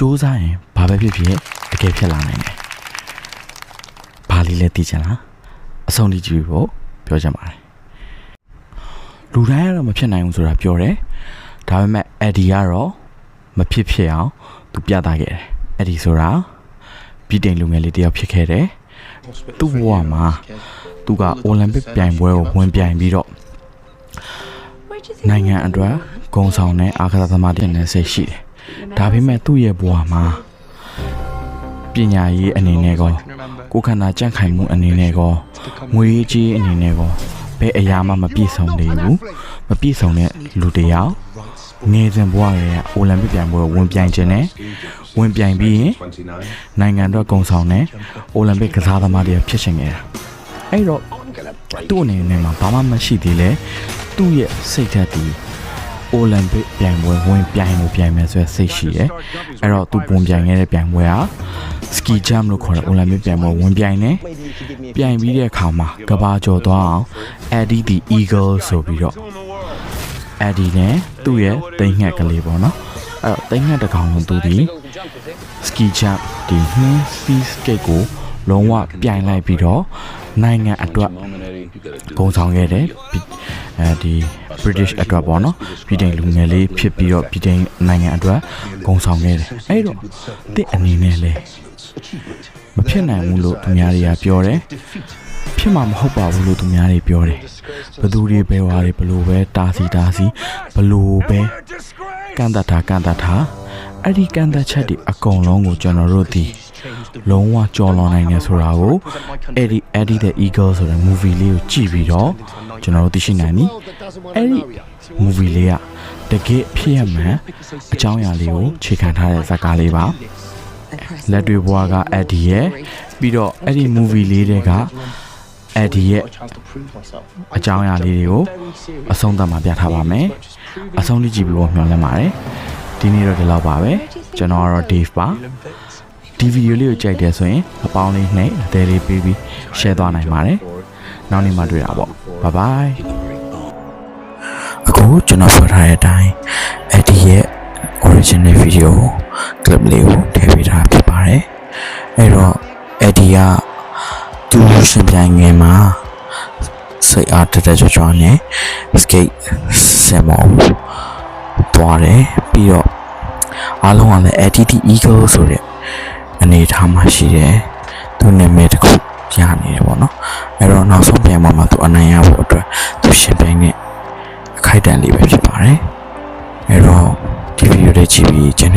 စူးစမ်းရင်ဘာပဲဖြစ်ဖြစ်တကယ်ဖြစ်လာနိုင်တယ်ဘာလေးလဲသိချင်လားအဆုံးထိကြည့်ဖို့ပြောချင်ပါတယ်လူတိုင်းကတော့မဖြစ်နိုင်ဘူးဆိုတာပြောတယ်ဒါပေမဲ့အက်ဒီကတော့မဖြစ်ဖြစ်အောင်သူပြသခဲ့တယ်အက်ဒီဆိုတာပြည်တိန်လူငယ်လေးတယောက်ဖြစ်ခဲ့တယ်သူ့ဘဝမှာသူကအိုလံပစ်ပြိုင်ပွဲကိုဝင်ပြိုင်ပြီးတော့နိုင်ငံအတွက်ဂုံဆောင်တဲ့အာခါသမားတင်တဲ့စိတ်ရှိတယ်။ ဒါပေမဲ့သူ့ရဲ့ဘဝမှာပညာရေးအနေနဲ့ကောကိုယ်ခန္ဓာကြံ့ခိုင်မှုအနေနဲ့ကောငွေကြီးအနေနဲ့ကောဘယ်အရာမှမပြည့်စုံသေးဘူး။မပြည့်စုံတဲ့လူတစ်ယောက်ငယ်စဉ်ဘဝရဲ့အိုလံပစ်ပြိုင်ပွဲကိုဝင်ပြိုင်ခြင်းနဲ့ဝင်ပြိုင်ပြီးရင်နိုင်ငံအတွက်ဂုံဆောင်တဲ့အိုလံပစ်ကစားသမားတွေဖြစ်ရှင်ခဲ့တာ။အဲ့တော့သူ့အနေနဲ့မှာဘာမှမရှိသေးလဲသူ့ရဲ့စိတ်ဓာတ်ဒီ အိုလံပစ်ပြိုင်ပွဲဝင်ပြိုင်လို့ပြိုင်မယ်ဆိုတဲ့စိတ်ရှိတယ်။အဲ့တော့သူပုံပြိုင်ခဲ့တဲ့ပြိုင်ပွဲဟာ ski jump လို့ခေါ်တဲ့အိုလံပစ်ပြိုင်ပွဲဝင်ပြိုင်တယ်။ပြိုင်ပြီးတဲ့အခါမှာကဘာကျော်သွားအောင် Eddie the Eagle ဆိုပြီးတော့ Eddie နဲ့သူ့ရဲ့တိမ်ငှက်ကလေးပေါ့နော်။အဲ့တော့တိမ်ငှက်တစ်ကောင်လုံးသူဒီ ski jump ဒီနှင်း ski skate ကိုလုံးဝပြိုင်လိုက်ပြီးတော့နိုင်ငံအတွက်ဂုံဆောင်ခဲ့တယ်ပြီး အဲဒီ British အတွက်ပေါ့နော်ပြည်တိုင်လူငယ်လေးဖြစ်ပြီးတော့ပြည်တိုင်နိုင်ငံအတွက်ဂုံဆောင်ခဲ့တယ်အဲ့တော့တစ်အနေနဲ့လေမဖြစ်နိုင်ဘူးလို့သူများတွေကပြောတယ်ဖြစ်မှာမဟုတ်ပါဘူးလို့သူများတွေပြောတယ်ဘသူတွေပဲဝါတွေဘလို့ပဲတာစီတာစီဘလို့ပဲကန့်တတ်တာကန့်တတ်တာအဲ့ဒီကန့်တတ်ချက်တွေအကုန်လုံးကိုကျွန်တော်တို့ဒီ လုံးဝကြော်လွန်နိုင်တယ်ဆိုတာကိုအဲ့ဒီ Eddie the Eagle ဆိုတဲ့ movie လေးကိုကြည့်ပြီးတော့ကျွန်တော်တို့သိရှိနိုင်ပြီအဲ့ဒီ movie လေးကတကယ်ဖြစ်ရမှန်အကြောင်းအရာလေးကိုခြေခံထားတဲ့ဇာတ်ကားလေးပါလက်တွေဘွားက Eddie ရဲ့ပြီးတော့အဲ့ဒီ movie လေးတွေက Eddie ရဲ့အကြောင်းအရာလေးတွေကိုအဆုံးသတ်မှာပြထားပါမယ်အဆုံးထိကြည့်ပြီးတော့မျှော်လင့်ပါတယ်ဒီနေ့တော့ဒီလောက်ပါပဲကျွန်တော်ကတော့ Dave ပါ ဒီဗီဒီယိုလေးကိုကြိုက်တယ်ဆိုရင်အပေါင်းလေးနဲ့အသေးလေးပေးပြီး share သွားနိုင်ပါတယ်နောက်နေ့မှတွေ့တာပေါ့ bye bye အခုကျွန်တော်ပြောထားတဲ့အတိုင်းအဲ့ဒီရဲ့ original video clip လေးကိုထည့်ပေးထားဖြစ်ပါတယ်အဲ့တော့အဲ့ဒီကသူရှင်ပြိုင်ငယ်မှာစိတ်အားတက်တက်ကြွကြွနဲ့ skate ဆင်မောသွားတယ်ပြီးတော့အားလုံးကလည်း ATT Eagle ဆိုတဲ့ အနေအထားမှာရှိတယ်သူနာမည်တစ်ခုရနေတယ်ပေါ့နော်အဲ့တော့နောက်ဆုံးပြန်မှာမှာသူအနိုင်ရဖို့အတွက်သူရှင်ပြိုင်နဲ့အခိုက်အတန့်လေးပဲဖြစ်ပါတယ်အဲ့တော့ဒီဗီဒီယိုလေးကြည့်ပြီးကျန်တဲ့